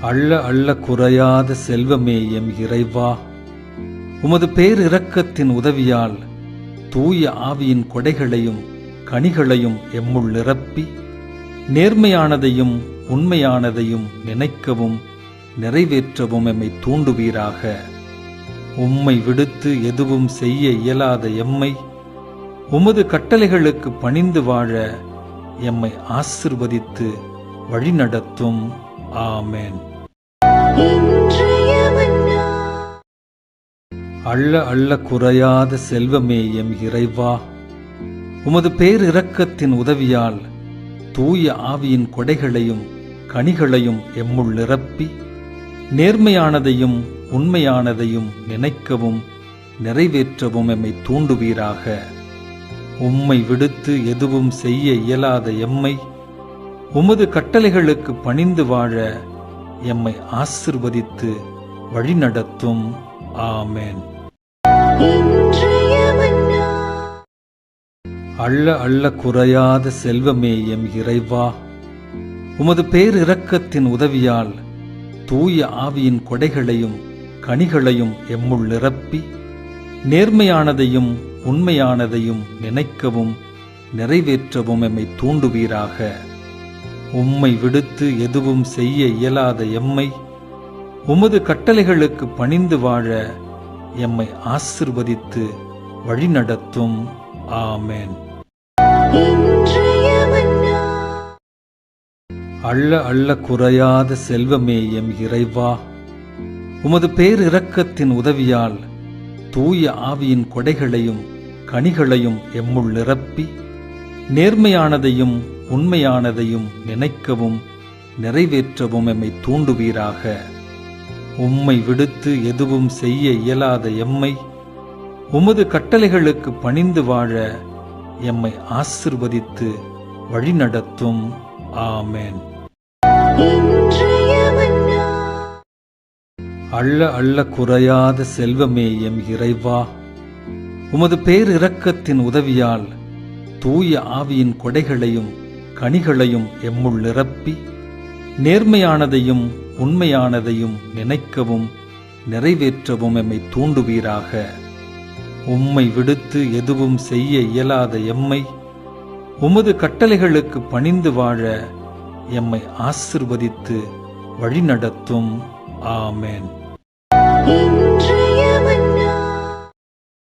அள்ள அள்ள குறையாத செல்வமே எம் இறைவா. உமது பேரிரக்கத்தின் உதவியால் தூய ஆவியின் கொடைகளையும் கனிகளையும் எம்முள் நிரப்பி நேர்மையானதையும் உண்மையானதையும் நினைக்கவும் நிறைவேற்றவும் எம்மை தூண்டுவீராக. உம்மை விடுத்து எதுவும் செய்ய இயலாத எம்மை உமது கட்டளைகளுக்கு பணிந்து வாழ எம்மை ஆசிர்வதித்து வழிநடத்தும். ஆமென். அள்ள அள்ள குறையாத செல்வமே எம் இறைவா. உமது பேரிரக்கத்தின் உதவியால் தூய ஆவியின் கொடைகளையும் கனிகளையும் எம்முள் நிரப்பி நேர்மையானதையும் உண்மையானதையும் நினைக்கவும் நிறைவேற்றவும் எம்மை தூண்டுவீராக. உம்மை விடுத்து எதுவும் செய்ய இயலாத எம்மை உமது கட்டளைகளுக்கு பணிந்து வாழ எம்மை ஆசிர்வதித்து வழிநடத்தும். ஆமென். அள்ள அள்ள குறையாத செல்வமே எம் இறைவா. உமது பேரிரக்கத்தின் உதவியால் தூய ஆவியின் கொடைகளையும் கனிகளையும் எம்முள் நிரப்பி நேர்மையானதையும் உண்மையானதையும் நினைக்கவும் நிறைவேற்றவும் எம்மை தூண்டுவீராக. உம்மை விடுத்து எதுவும் செய்ய இயலாத எம்மை உமது கட்டளைகளுக்கு பணிந்து வாழ எம்மை ஆசிர்வதித்து வழிநடத்தும். ஆமேன். அள்ள அள்ள குறையாத செல்வமே எம் இறைவா. உமது பேரிரக்கத்தின் உதவியால் தூய ஆவியின் கொடைகளையும் கனிகளையும் எம்முள் நிரப்பி நேர்மையானதையும் உண்மையானதையும் நினைக்கவும் நிறைவேற்றவும் எம்மை தூண்டுவீராக. உம்மை விடுத்து எதுவும் செய்ய இயலாத எம்மை உமது கட்டளைகளுக்கு பணிந்து வாழ எம்மை ஆசிர்வதித்து வழிநடத்தும். ஆமென். அள்ள அள்ள குறையாத செல்வமே எம் இறைவா. உமது பேரிரக்கத்தின் உதவியால் தூய ஆவியின் கொடைகளையும் கனிகளையும் எம்முள் நிரப்பி நேர்மையானதையும் உண்மையானதையும் நினைக்கவும் நிறைவேற்றவும் எம்மை தூண்டுவீராக. உம்மை விடுத்து எதுவும் செய்ய இயலாத எம்மை உமது கட்டளைகளுக்கு பணிந்து வாழ எம்மை ஆசிர்வதித்து வழிநடத்தும். ஆமேன்.